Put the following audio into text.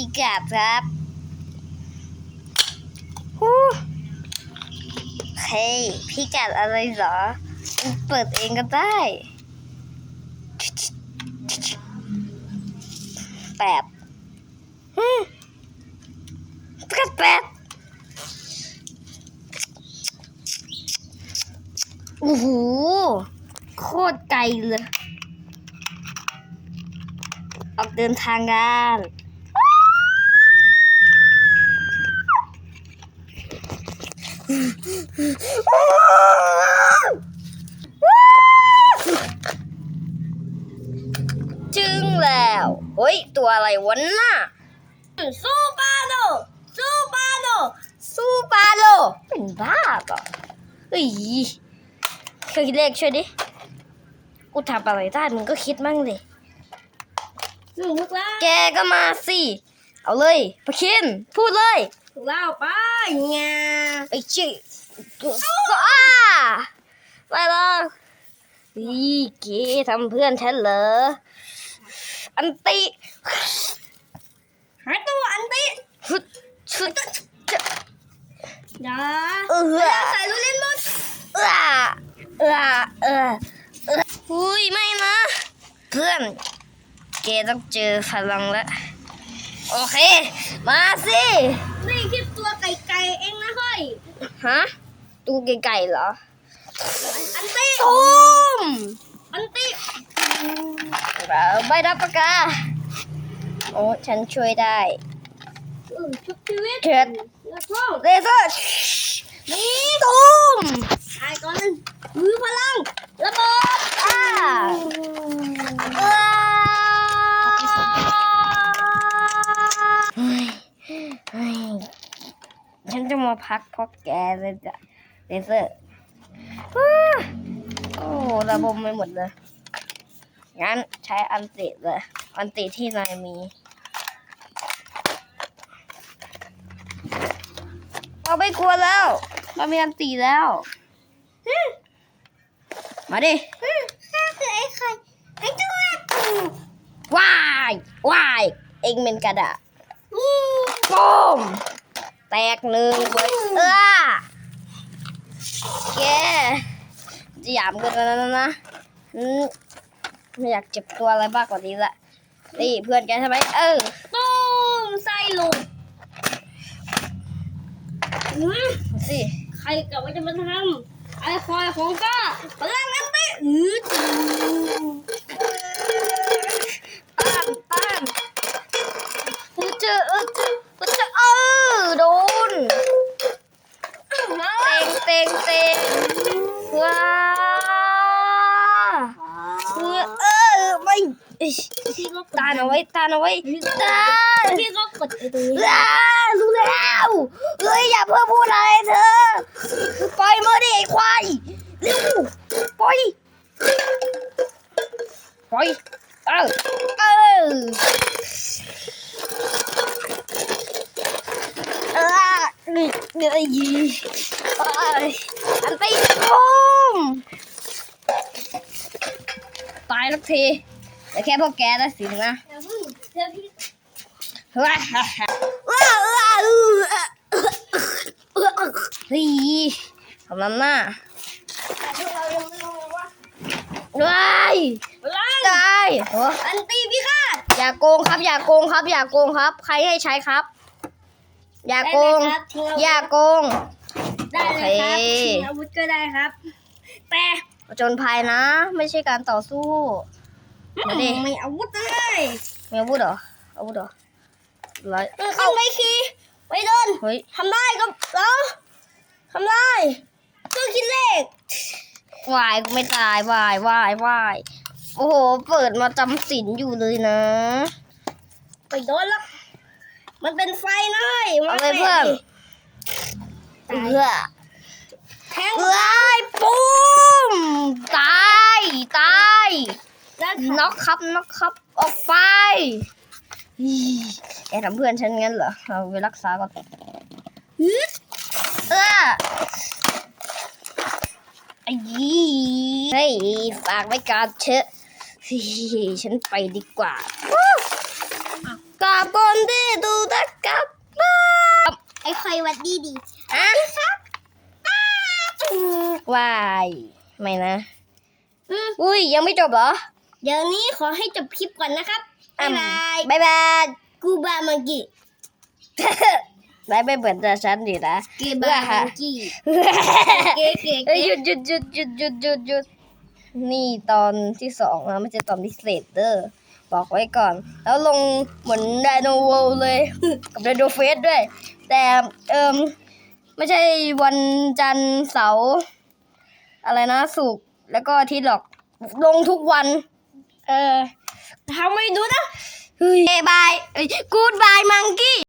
พิกัดครับฮู้เฮ้ยพิกัดอะไรเหรอ เปิดเองก็ได้แปดฮึมพิกัดแปดโอ้โห โคตรไกลเลย ออกเดินทางกัน จึงแล้วเฮ้ย ตัวอะไรวะน่ะซูปาโดซูปาโดซูปาโลเป็นบ้าเปล่ะเฮ้ยช่วยคิดเลขช่วยดิ กูทำอะไรได้มึงก็คิดมั่งดิหนึ่งพวกเราแกก็มาสิ เอาเลยพะคิน พูดเลยพวกเราไปงาไอ้ชื่ออ้า ไปแล้วนี่เกทำเพื่อนฉันเหรอ อันติ หายตัวอันติชุดชุดอย่าเออใส่ลูกเล่นบอลเออเออเออเอออุ้ยไม่นะ เพื่อนแกต้องเจอพลังแล้ว โอเค มาสินี่คิดตัวไก่ไก่เองนะเฮ้ย ฮะ ตูไก่ๆเหรอ อันติตุ้มอันติเราไม่รับประกา โอ้ ฉันช่วยได้เออชุบชีวิตเจ็ดแล้วก็เลเซอร์นี่ตุ้มตายก่อนหนึ่งมือพลัง ระเบิดอ่าว้าวเฮ้ยเฮ้ยฉันจะมาพักเพราะแกเลยจ้ะ เลเซอร์อ้าโอ้ระบมไปหมดเลย งั้นใช้อันติเลย อันติที่นายมี เราไม่กลัวแล้วเรามีอันตีแล้ว มาดิข้าคือไอ้ไข่ไอ้ตัวว้ายว้ายเองเป็นกระดาษนี่ป้มแตกหนึ่งเว้ยเออ แกจะหยามเกันแล้วนะนะอืมไม่อยากเจ็บตัวอะไรมากกว่านี้ละนี่เพื่อนแกใช่ไหมเออตูมใส่ลูกอืมสิใครกะว่าจะมาทำไอ้คอยของก้าพลังอันติอือจูป้ามป้ามเออเจอเออเจอเออเจอเออโดน มา เต็งเต็งเต็งว้าเออเออไม่อิ๊ย พี่ก็กด ตานเอาไว้ตานเอาไว้ตานพี่ก็กดไอ้ตรงนี้ว้ารู้แล้วเฮ้ยอย่าเพิ่งพูดอะไรเธอปล่อยมือดิไอ้ควายเร็วปล่อยปล่อยเออเออเออนี่เดี๋ยวยีเอ้ยอันตีปุ้มตายแล้วที แต่แค่พวกแกนะสินะอย่าเพิ่งเดี๋ยวพี่ว้าวว้าวว้าวเฮ้ยทำน้ำหน้าพวกเรายังไม่รู้เลยว่าว้ายพลังตายโอ้อันตีพี่คาดอย่าโกงครับ อย่าโกงครับ อย่าโกงครับ ใครให้ใช้ครับ อย่าโกงได้ไหมครับทิ้งอาวุธอย่าโกง ได้เลยครับโอเคทิ้งอาวุธก็ได้ครับ แต่ผจญภัยนะ ไม่ใช่การต่อสู้ มาดิไม่อาวุธเลยมีอาวุธเหรออาวุธเหรอไรเออขึ้นไปขี่ไปเดินเฮ้ยทำได้ก็แล้วทำได้ตัวคิดเลขวายกูไม่ตายวายวายวายโอ้โห เปิดมาจำศีลอยู่เลยนะ ไปโดนแล้วมันเป็นไฟนะเฮ้ยเอาเลยเพื่อนตายเพื่อแทงเอ้ยปุ้มตาย ตายแล้ว น็อกครับน็อกครับ ออกไปอีแกทำเพื่อนฉันงั้นเหรอ เราไปรักษาก่อนเออไอ้ยี่เฮ้ยฝากไว้ก่อนเถอะเฮ้ยฉันไปดีกว่ากอบคนที่ดูนักกับบ้าไอ้คอยหวัดดีดีอะวาย ไม่นะอืมอุ้ย ยังไม่จบเหรอ เดี๋ยวนี้ขอให้จบคลิปก่อนนะครับ บ๊ายบายบายบาย กูบามังกี้บายไม่เหมือนจะฉันดีนะเกบามังกี้เก๋เก๋เอ้ยเก๋หยุดหยุดหยุดหยุดหยุดหยุดหยุดนี่ตอนที่สองนะไม่ใช่ตอนพิเศษเด้อบอกไว้ก่อน แล้วลงเหมือนไดโนเวลเลย กับไดโนเฟสด้วย แต่เอิมไม่ใช่วันจันทร์เสาร์อะไรนะศุกร์แล้วก็อาทิตย์หรอกลงทุกวัน เออทำไม่ดูน